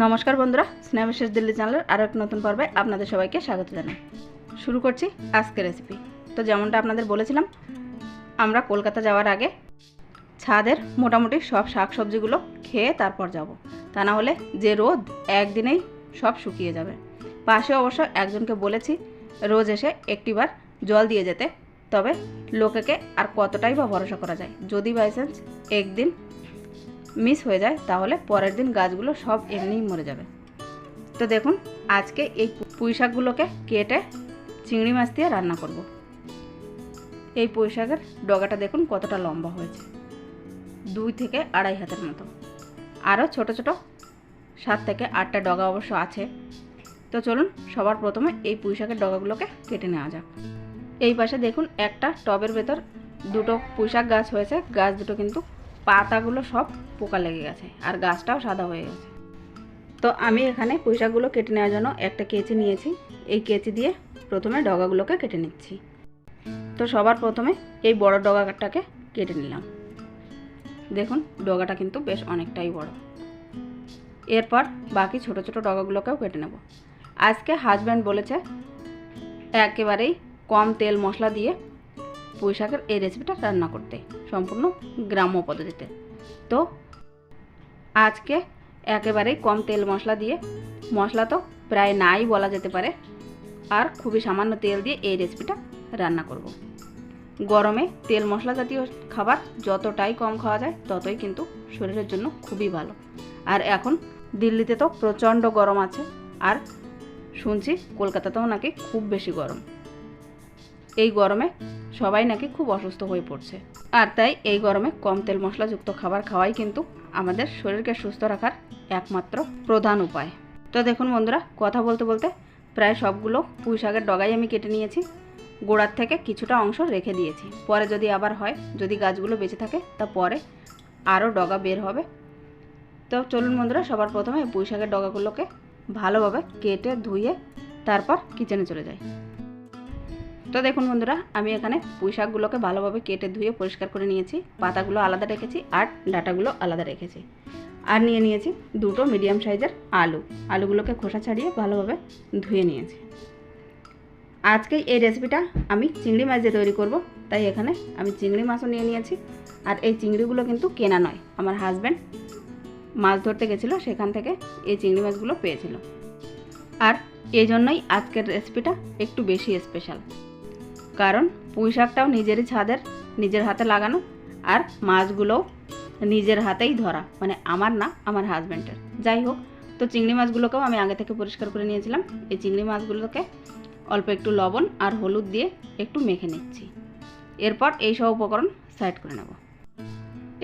নমস্কার বন্ধুরা স্নেহবিশেষ দিল্লি চ্যানেলের আরও এক নতুন পর্বে আপনাদের সবাইকে স্বাগত জানাই। শুরু করছি আজকের রেসিপি তো যেমনটা আপনাদের বলেছিলাম, আমরা কলকাতা যাওয়ার আগে ছাদের মোটামুটি সব শাক সবজিগুলো খেয়ে তারপর যাব। তা না হলে যে রোদ একদিনেই সব শুকিয়ে যাবে। পাশে অবশ্য একজনকে বলেছি, রোজ এসে একটিবার জল দিয়ে যেতে। তবে লোকেকে আর কতটাই বা ভরসা করা যায়? যদি বাই চান্স একদিন মিস হয়ে যায়, তাহলে পরের দিন গাছগুলো সব এমনিই মরে যাবে। তো দেখুন, আজকে এই পুঁই শাকগুলোকে কেটে চিংড়ি মাছ দিয়ে রান্না করব। এই পুঁই শাকের ডগাটা দেখুন কতটা লম্বা হয়েছে। দুই থেকে আড়াই হাতের মতো। আরও ছোট ছোট সাত থেকে আটটা ডগা অবশ্য আছে। তো চলুন, সবার প্রথমে এই পুঁই শাকের ডগাগুলোকে কেটে নেওয়া যাক। এই পাশে দেখুন একটা টবের ভেতর দুটো পুঁই শাক গাছ হয়েছে। গাছ দুটো কিন্তু পাতাগুলো সব পোকা লেগে গেছে আর গাছটাও সাদা হয়ে গেছে। তো আমি এখানে পুঁইশাকগুলো কেটে নেওয়ার জন্য একটা কেচি নিয়েছি। এই কেচি দিয়ে প্রথমে ডগাগুলোকে কেটে নিচ্ছি। তো সবার প্রথমে এই বড় ডগাটাকে কেটে নিলাম। দেখুন, ডগাটা কিন্তু বেশ অনেকটাই বড়। এরপর বাকি ছোট ছোট ডগাগুলোকেও কেটে নেব। আজকে হাজব্যান্ড বলেছে, একেবারেই কম তেল মশলা দিয়ে পুঁই শাকের এই রেসিপিটা রান্না করতে, সম্পূর্ণ গ্রাম্য পদ্ধতিতে। তো, আজকে একেবারেই কম তেল মশলা দিয়ে, মশলা তো প্রায় নাই বলা যেতে পারে, আর খুবই সামান্য তেল দিয়ে এই রেসিপিটা রান্না করব। গরমে তেল মশলা জাতীয় খাবার যতটাই কম খাওয়া যায়, ততই কিন্তু শরীরের জন্য খুবই ভালো। আর এখন দিল্লিতে তো প্রচণ্ড গরম আছে, আর শুনছি কলকাতাতেও নাকি খুব বেশি গরম। এই গরমে সবাই নাকি খুব অসুস্থ হয়ে পড়ছে। আর তাই এই গরমে কম তেল মশলাযুক্ত খাবার খাওয়াই কিন্তু আমাদের শরীরকে সুস্থ রাখার একমাত্র প্রধান উপায়। তো দেখুন বন্ধুরা, কথা বলতে বলতে প্রায় সবগুলো পুঁই শাকের ডগাই আমি কেটে নিয়েছি। গোড়ার থেকে কিছুটা অংশ রেখে দিয়েছি। পরে যদি আবার হয়, যদি গাছগুলো বেঁচে থাকে, তা পরে আরও ডগা বের হবে। তো চলুন বন্ধুরা, সবার প্রথমে পুঁই শাকের ডগাগুলোকে ভালোভাবে কেটে ধুয়ে তারপর কিচেনে চলে যাই। তো দেখুন বন্ধুরা, আমি এখানে পুঁই শাকগুলোকে ভালোভাবে কেটে ধুয়ে পরিষ্কার করে নিয়েছি। পাতাগুলো আলাদা রেখেছি আর ডাটাগুলো আলাদা রেখেছি। আর নিয়ে নিয়েছি দুটো মিডিয়াম সাইজের আলু। আলুগুলোকে খোসা ছাড়িয়ে ভালোভাবে ধুয়ে নিয়েছি। আজকে এই রেসিপিটা আমি চিংড়ি মাছ দিয়ে তৈরি করব, তাই এখানে আমি চিংড়ি মাছও নিয়ে নিয়েছি। আর এই চিংড়িগুলো কিন্তু কেনা নয়, আমার হাজব্যান্ড মাছ ধরতে গেছিল, সেখান থেকে এই চিংড়ি মাছগুলো পেয়েছিল। আর এই জন্যই আজকের রেসিপিটা একটু বেশি স্পেশাল। কারণ পুঁই শাকটাও নিজেরই ছাদের, নিজের হাতে লাগানো আর মাছগুলোও নিজের হাতেই ধরা মানে আমার না, আমার হাজব্যান্ডের যাই হোক, তো চিংড়ি মাছগুলোকেও আমি আগে থেকে পরিষ্কার করে নিয়েছিলাম। এই চিংড়ি মাছগুলোকে অল্প একটু লবণ আর হলুদ দিয়ে একটু মেখে নিচ্ছি। এরপর এই সব উপকরণ সাইড করে নেব।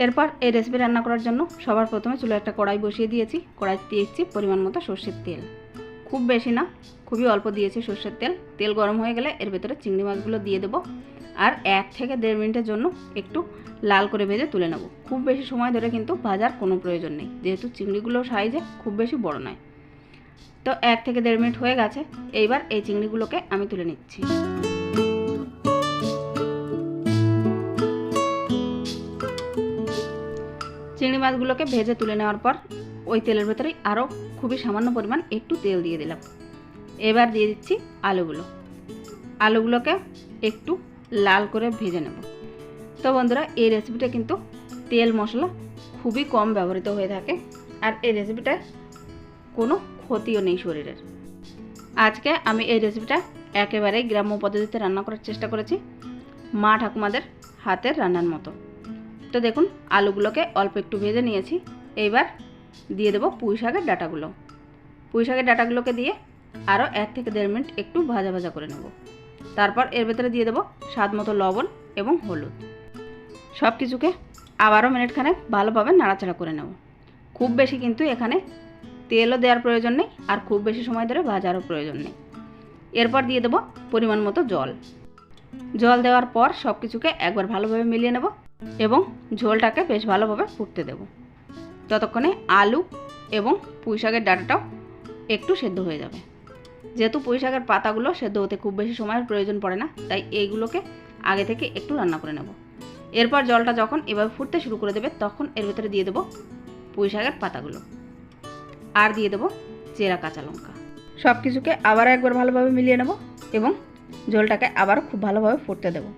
এরপর এই রেসিপি রান্না করার জন্য সবার প্রথমে চুলো একটা কড়াই বসিয়ে দিয়েছি। কড়াই দিয়েছি পরিমাণ মতো সর্ষের তেল। খুব বেশি না, খুবই অল্প দিয়েছি সর্ষের তেল। তেল গরম হয়ে গেলে এর ভেতরে চিংড়ি মাছগুলো দিয়ে দেবো। আর এক থেকে দেড় মিনিটের জন্য একটু লাল করে ভেজে তুলে নেব। খুব বেশি সময় ধরে কিন্তু ভাজার কোনো প্রয়োজন নেই, যেহেতু চিংড়িগুলো সাইজে খুব বেশি বড় নয়। তো এক থেকে দেড় মিনিট হয়ে গেছে, এইবার এই চিংড়িগুলোকে আমি তুলে নিচ্ছি। চিংড়ি মাছগুলোকে ভেজে তুলে নেওয়ার পর ওই তেলের ভেতরেই আরও খুবই সামান্য পরিমাণ একটু তেল দিয়ে দিলাম। এবার দিয়ে দিচ্ছি আলুগুলো। আলুগুলোকে একটু লাল করে ভেজে নেব। তো বন্ধুরা, এই রেসিপিটা কিন্তু তেল মশলা খুবই কম ব্যবহৃত হয়ে থাকে আর এই রেসিপিটায় কোনো ক্ষতিও নেই শরীরের। আজকে আমি এই রেসিপিটা একেবারেই গ্রাম্য পদ্ধতিতে রান্না করার চেষ্টা করেছি, মা ঠাকুমাদের হাতের রান্নার মতো। তো দেখুন, আলুগুলোকে অল্প একটু ভেজে নিয়েছি। এইবার দিয়ে দেবো পুঁই শাকের ডাটাগুলো। পুঁই শাকের ডাটাগুলোকে দিয়ে আরও এক থেকে দেড় মিনিট একটু ভাজা ভাজা করে নেব। তারপর এর ভেতরে দিয়ে দেবো স্বাদ মতো লবণ এবং হলুদ। সব কিছুকে আবারও মিনিটখানে ভালোভাবে নাড়াচাড়া করে নেব। খুব বেশি কিন্তু এখানে তেলও দেওয়ার প্রয়োজন নেই আর খুব বেশি সময় ধরে ভাজারও প্রয়োজন নেই। এরপর দিয়ে দেবো পরিমাণ মতো জল। জল দেওয়ার পর সব কিছুকে একবার ভালোভাবে মিলিয়ে নেব এবং ঝোলটাকে বেশ ভালোভাবে ফুটতে দেব। ততক্ষণে আলু এবং পুঁই শাকের ডাটাটাও একটু সেদ্ধ হয়ে যাবে। যেহেতু পুঁই শাকের পাতাগুলো সেদ্ধ হতে খুব বেশি সময়ের প্রয়োজন পড়ে না, তাই এইগুলোকে আগে থেকে একটু রান্না করে নেব। এরপর জলটা যখন এভাবে ফুটতে শুরু করে দেবে, তখন এর ভেতরে দিয়ে দেবো পুঁই শাকের পাতাগুলো। আর দিয়ে দেবো চেরা কাঁচা লঙ্কা। সব কিছুকে আবার একবার ভালোভাবে মিলিয়ে নেব এবং ঝোলটাকে আবারও খুব ভালোভাবে ফুটতে দেবো।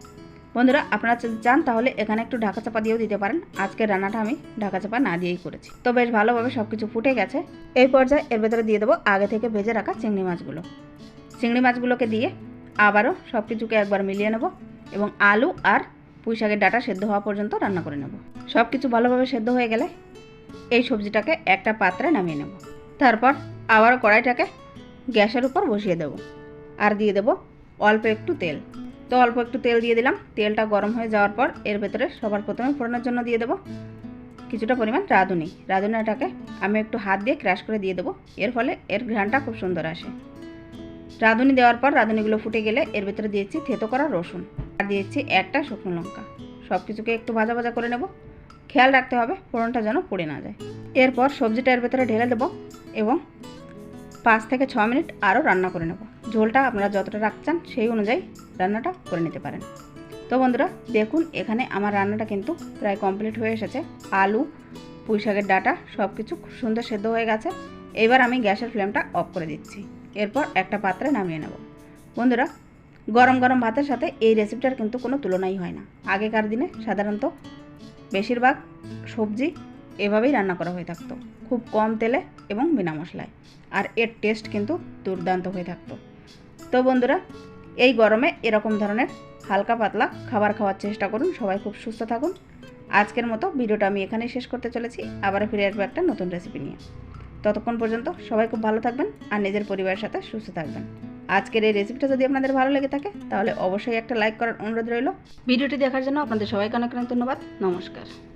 বন্ধুরা, আপনারা যদি চান, তাহলে এখানে একটু ঢাকা চাপা দিয়েও দিতে পারেন। আজকের রান্নাটা আমি ঢাকা চাপা না দিয়েই করেছি। তো বেশ ভালোভাবে সব কিছু ফুটে গেছে। এই পর্যায়ে এর ভেতরে দিয়ে দেবো আগে থেকে ভেজে রাখা চিংড়ি মাছগুলো। চিংড়ি মাছগুলোকে দিয়ে আবারও সব কিছুকে একবার মিলিয়ে নেব এবং আলু আর পুঁই শাকের ডাটা সেদ্ধ হওয়া পর্যন্ত রান্না করে নেব। সব কিছু ভালোভাবে সেদ্ধ হয়ে গেলে এই সবজিটাকে একটা পাত্রে নামিয়ে নেব। তারপর আবারও কড়াইটাকে গ্যাসের উপর বসিয়ে দেব। আর দিয়ে দেব অল্প একটু তেল। তো অল্প একটু তেল দিয়ে দিলাম। তেলটা গরম হয়ে যাওয়ার পর এর ভেতরে সবার প্রথমে ফোড়নের জন্য দিয়ে দেবো। কিছুটা পরিমাণ রাঁধুনি। রাঁধুনিটাকে আমি একটু হাত দিয়ে ক্র্যাশ করে দিয়ে দেবো। এর ফলে এর ঘ্রাণটা খুব সুন্দর আসে। রাঁধুনি দেওয়ার পর রাঁধুনিগুলো ফুটে গেলে এর ভেতরে দিয়েছি থেতো করা রসুন। আর দিয়েছি একটা শুকনো লঙ্কা। সব কিছুকে একটু ভাজা ভাজা করে নেব। খেয়াল রাখতে হবে ফোড়নটা যেন পুড়ে না যায়। এরপর সবজিটা এর ভেতরে ঢেলে দেবো এবং পাঁচ থেকে ছ মিনিট আরও রান্না করে নেব। ঝোলটা আপনারা যতটা রাখছেন সেই অনুযায়ী রান্নাটা করে নিতে পারেন। তো বন্ধুরা, দেখুন, এখানে আমার রান্নাটা কিন্তু প্রায় কমপ্লিট হয়ে এসেছে। আলু, পুঁই শাকের ডাটা সব কিছু খুব সুন্দর সেদ্ধ হয়ে গেছে। এবার আমি গ্যাসের ফ্লেমটা অফ করে দিচ্ছি। এরপর একটা পাত্রে নামিয়ে নেব। বন্ধুরা, গরম গরম ভাতের সাথে এই রেসিপিটার কিন্তু কোনো তুলনাই হয় না। আগেকার দিনে সাধারণত বেশিরভাগ সবজি এভাবেই রান্না করা হয়ে থাকতো। খুব কম তেলে এবং বিনা মশলায়। আর এর টেস্ট কিন্তু দুর্দান্ত হয়ে থাকতো। তো বন্ধুরা, এই গরমে এরকম ধরনের হালকা পাতলা খাবার খাওয়ার চেষ্টা করুন। সবাই খুব সুস্থ থাকুন। আজকের মতো ভিডিওটা আমি এখানেই শেষ করতে চলেছি। আবার ফিরে আসব একটা নতুন রেসিপি নিয়ে। ততক্ষণ পর্যন্ত সবাই খুব ভালো থাকবেন আর নিজের পরিবারের সাথে সুস্থ থাকবেন। আজকের এই রেসিপিটা যদি আপনাদের ভালো লেগে থাকে, তাহলে অবশ্যই একটা লাইক করার অনুরোধ রইল। ভিডিওটি দেখার জন্য আপনাদের সবাইকে অনেক অনেক ধন্যবাদ। নমস্কার।